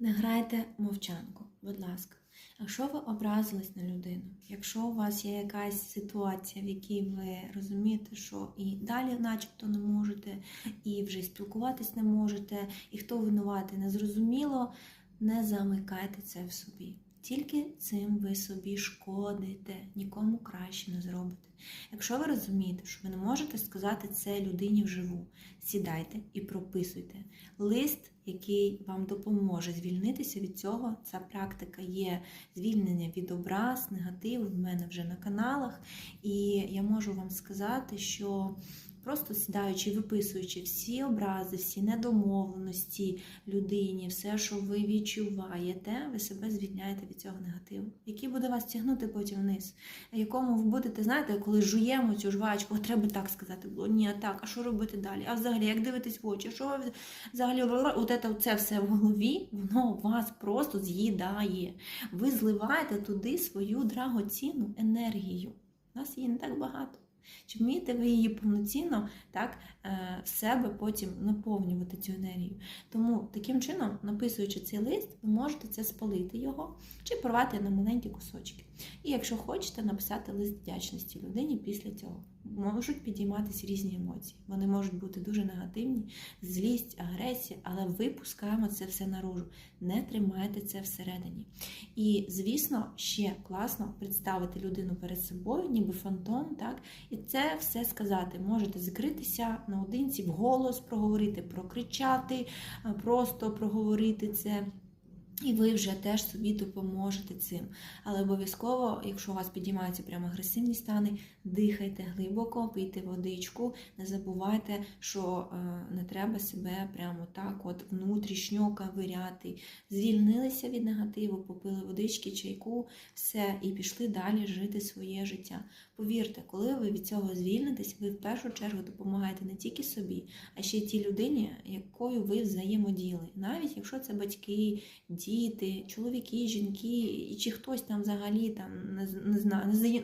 Не грайте мовчанку, будь ласка. Якщо ви образились на людину, якщо у вас є якась ситуація, в якій ви розумієте, що і далі, начебто, не можете, і вже спілкуватись не можете, і хто винуватий, не зрозуміло, не замикайте це в собі. Тільки цим ви собі шкодите, нікому краще не зробите. Якщо ви розумієте, що ви не можете сказати це людині вживу, сідайте і прописуйте лист, який вам допоможе звільнитися від цього. Ця практика є звільнення від образ, негативу в мене вже на каналах. І я можу вам сказати, що просто сідаючи, виписуючи всі образи, всі недомовленості людині, все, що ви відчуваєте, ви себе звільняєте від цього негативу, який буде вас тягнути потім вниз, якому ви будете, знаєте, коли жуємо цю жвачку, «О, треба так сказати було, ні, а так, а що робити далі? А взагалі, як дивитись в очі, що ви взагалі от це, це все в голові, воно вас просто з'їдає. Ви зливаєте туди свою драгоцінну енергію. Нас її не так багато. Чи вмієте ви її повноцінно так, е, в себе потім наповнювати цю енергію? Тому таким чином, написуючи цей лист, ви можете це спалити його чи порвати на маленькі кусочки. І якщо хочете, написати лист вдячності людині після цього. Можуть підійматися різні емоції. Вони можуть бути дуже негативні, злість, агресія, але випускаємо це все наружу. Не тримайте це всередині. І, звісно, ще класно представити людину перед собою, ніби фантом, так? І це все сказати. Можете закритися наодинці, вголос проговорити, прокричати, просто проговорити це. І ви вже теж собі допоможете цим. Але обов'язково, якщо у вас підіймаються прямо агресивні стани, дихайте глибоко, пийте водичку, не забувайте, що е, не треба себе прямо так от внутрішньо кавиряти. Звільнилися від негативу, попили водички, чайку, все, і пішли далі жити своє життя. Повірте, коли ви від цього звільнитесь, ви в першу чергу допомагаєте не тільки собі, а ще й тій людині, якою ви взаємоділи. Навіть якщо це батьки, діти, чоловіки, жінки, і чи хтось там взагалі там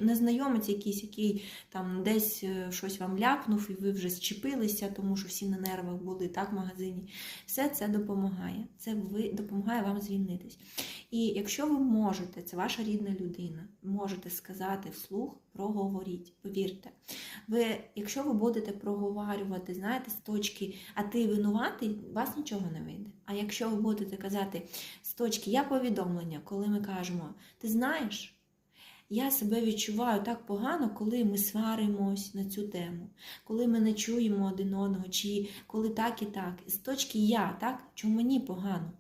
незнайомець якийсь, який там десь е, щось вам ляпнув, і ви вже зчепилися, тому що всі на нервах були так в магазині. Все це допомагає. Це ви допомагає вам звільнитись. І якщо ви можете, це ваша рідна людина, можете сказати вслух, проговоріть. Повірте, ви, якщо ви будете проговорювати, знаєте, з точки, а ти винуватий, вас нічого не вийде. А якщо ви будете казати з точки я повідомлення, коли ми кажемо, ти знаєш. Я себе відчуваю так погано, коли ми сваримось на цю тему, коли ми не чуємо один одного, чи коли так і так. З точки я, так, чому мені погано.